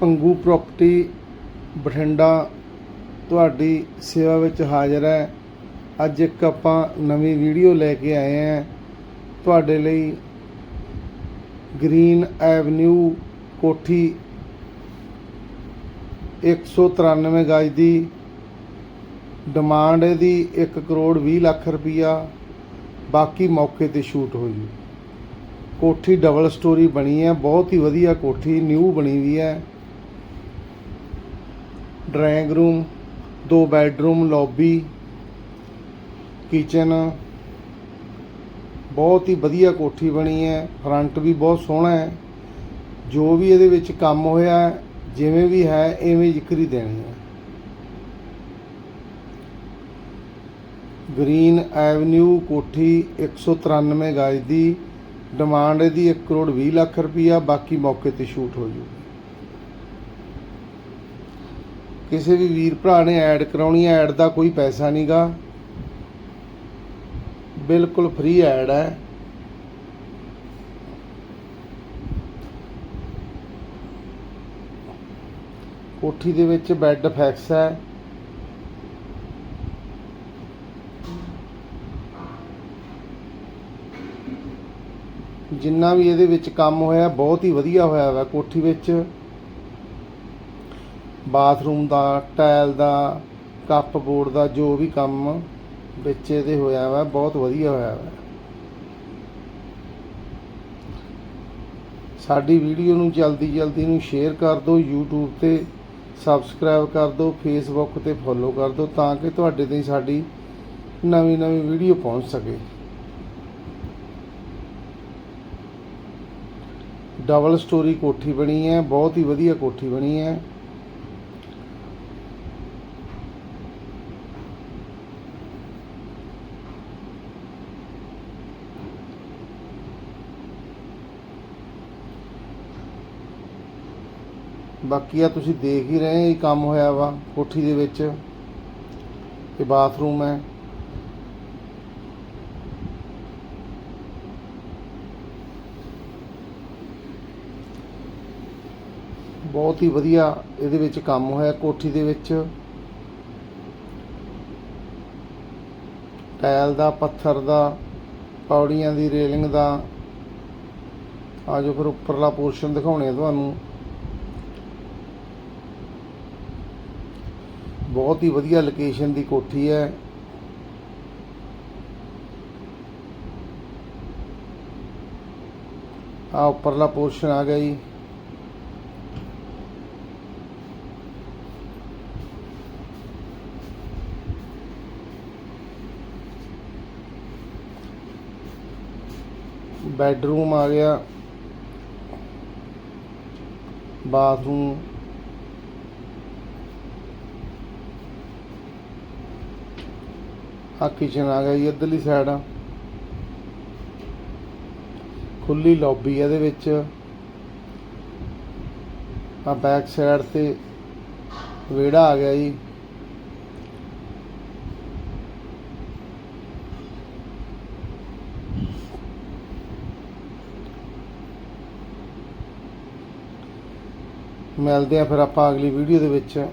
ਪੰਗੂ property, Bathinda ਤੁਹਾਡੀ ਸੇਵਾ ਵਿੱਚ ਹਾਜ਼ਰ ਹੈ। ਅੱਜ ਇੱਕ ਆਪਾਂ ਨਵੀਂ ਵੀਡੀਓ ਲੈ ਕੇ ਆਏ ਹਾਂ। ਤੁਹਾਡੇ ਲਈ ਗ੍ਰੀਨ ਐਵਨਿਊ ਕੋਠੀ 193 ਗਜ ਦੀ ਡਿਮਾਂਡ ਇਹਦੀ 1 ਕਰੋੜ 20 ਲੱਖ ਰੁਪਈਆ। ਬਾਕੀ ਮੌਕੇ ਤੇ ਸ਼ੂਟ ਹੋਈ। ਕੋਠੀ ਡਬਲ ਸਟੋਰੀ ਬਣੀ ਹੈ। ਬਹੁਤ ਹੀ ਵਧੀਆ ਕੋਠੀ, ਨਿਊ ਬਣੀ ਹੋਈ ਹੈ। ਡਰਾਇੰਗ ਰੂਮ, ਦੋ ਬੈਡਰੂਮ, ਲੌਬੀ, ਕਿਚਨ। ਬਹੁਤ ਹੀ ਵਧੀਆ ਕੋਠੀ ਬਣੀ ਹੈ, ਫਰੰਟ ਵੀ ਬਹੁਤ ਸੋਹਣਾ ਹੈ। ਜੋ ਵੀ ਇਹਦੇ ਵਿੱਚ ਕੰਮ ਹੋਇਆ, ਜਿਵੇਂ ਵੀ ਹੈ, ਐਵੇਂ ਜ਼ਿਕਰ ਦੇਣੀ ਹੈ। ਗ੍ਰੀਨ ਐਵਨਿਊ ਕੋਠੀ 193 ਗਜ ਦੀ, ਡਿਮਾਂਡ ਇਹਦੀ 1 ਕਰੋੜ 20 ਲੱਖ ਰੁਪਈਆ, ਬਾਕੀ ਮੌਕੇ ਤੇ ਸ਼ੂਟ ਹੋ ਜੂ ਕਿਸੇ ਵੀ ਵੀਰ ਭਰਾ ਨੇ ਐਡ ਕਰਾਉਣੀ ਹੈ ਐਡ ਦਾ ਕੋਈ ਪੈਸਾ ਨਹੀਂਗਾ ਬਿਲਕੁਲ ਫ੍ਰੀ ਐਡ ਹੈ। ਕੋਠੀ ਦੇ ਵਿੱਚ ਬੈੱਡ ਫੈਕਸ ਹੈ। ਜਿੰਨਾ ਵੀ ਇਹਦੇ ਵਿੱਚ ਕੰਮ ਹੋਇਆ, ਬਹੁਤ ਹੀ ਵਧੀਆ ਹੋਇਆ ਵਾ ਕੋਠੀ ਵਿੱਚ। ਬਾਥਰੂਮ ਦਾ, ਟਾਇਲ ਦਾ, ਕੱਪ ਬੋਰਡ ਦਾ, ਜੋ ਵੀ ਕੰਮ ਵਿੱਚ ਇਹਦੇ ਹੋਇਆ ਵਾ, ਬਹੁਤ ਵਧੀਆ ਹੋਇਆ ਵਾ। ਸਾਡੀ ਵੀਡੀਓ ਨੂੰ ਜਲਦੀ ਜਲਦੀ ਨੂੰ ਸ਼ੇਅਰ ਕਰ ਦਿਓ, YouTube ਤੇ ਸਬਸਕ੍ਰਾਈਬ ਕਰ ਦਿਓ, Facebook ਤੇ ਫੋਲੋ ਕਰ ਦਿਓ, ਤਾਂ ਕਿ ਤੁਹਾਡੇ ਤਾਈਂ ਸਾਡੀ ਨਵੀਂ ਨਵੀਂ ਵੀਡੀਓ ਪਹੁੰਚ ਸਕੇ। ਡਬਲ ਸਟੋਰੀ ਕੋਠੀ ਬਣੀ ਹੈ, ਬਹੁਤ ਹੀ ਵਧੀਆ ਕੋਠੀ ਬਣੀ ਹੈ। ਬਾਕੀ ਆ ਤੁਸੀਂ ਦੇਖ ਹੀ ਰਹੇ ਇਹ ਕੰਮ ਹੋਇਆ ਵਾ, ਕੋਠੀ ਦੇ ਵਿੱਚ ਇਹ ਬਾਥਰੂਮ ਹੈ। ਬਹੁਤ ਹੀ ਵਧੀਆ ਇਹਦੇ ਵਿੱਚ ਕੰਮ ਹੋਇਆ ਕੋਠੀ ਦੇ ਵਿੱਚ। ਟਾਇਲ ਦਾ, ਪੱਥਰ ਦਾ, ਪੌੜੀਆਂ ਦੀ ਰੇਲਿੰਗ ਦਾ। ਆਜੋ ਫਿਰ ਉੱਪਰਲਾ ਪੋਰਸ਼ਨ ਦਿਖਾਉਣੇ ਆ ਤੁਹਾਨੂੰ। ਬਹੁਤ ਹੀ ਵਧੀਆ ਲੋਕੇਸ਼ਨ ਦੀ ਕੋਠੀ ਹੈ। ਆ ਉੱਪਰਲਾ ਪੋਰਸ਼ਨ ਆ ਗਿਆ ਜੀ। ਬੈਡਰੂਮ ਆ ਗਿਆ। ਬਾਥਰੂਮ ਆ ਕਿਚਨ ਆ ਗਿਆ ਜੀ, ਇੱਧਰਲੀ ਸਾਈਡ ਆ। ਖੁੱਲੀ ਲੌਬੀ ਇਹਦੇ ਵਿੱਚ। ਆ ਬੈਕ ਸਾਈਡ ਤੇ ਵਿਹੜਾ ਆ ਗਿਆ ਜੀ। ਮਿਲਦੇ ਆ ਫਿਰ ਆਪਾਂ ਅਗਲੀ ਵੀਡੀਓ ਦੇ ਵਿੱਚ।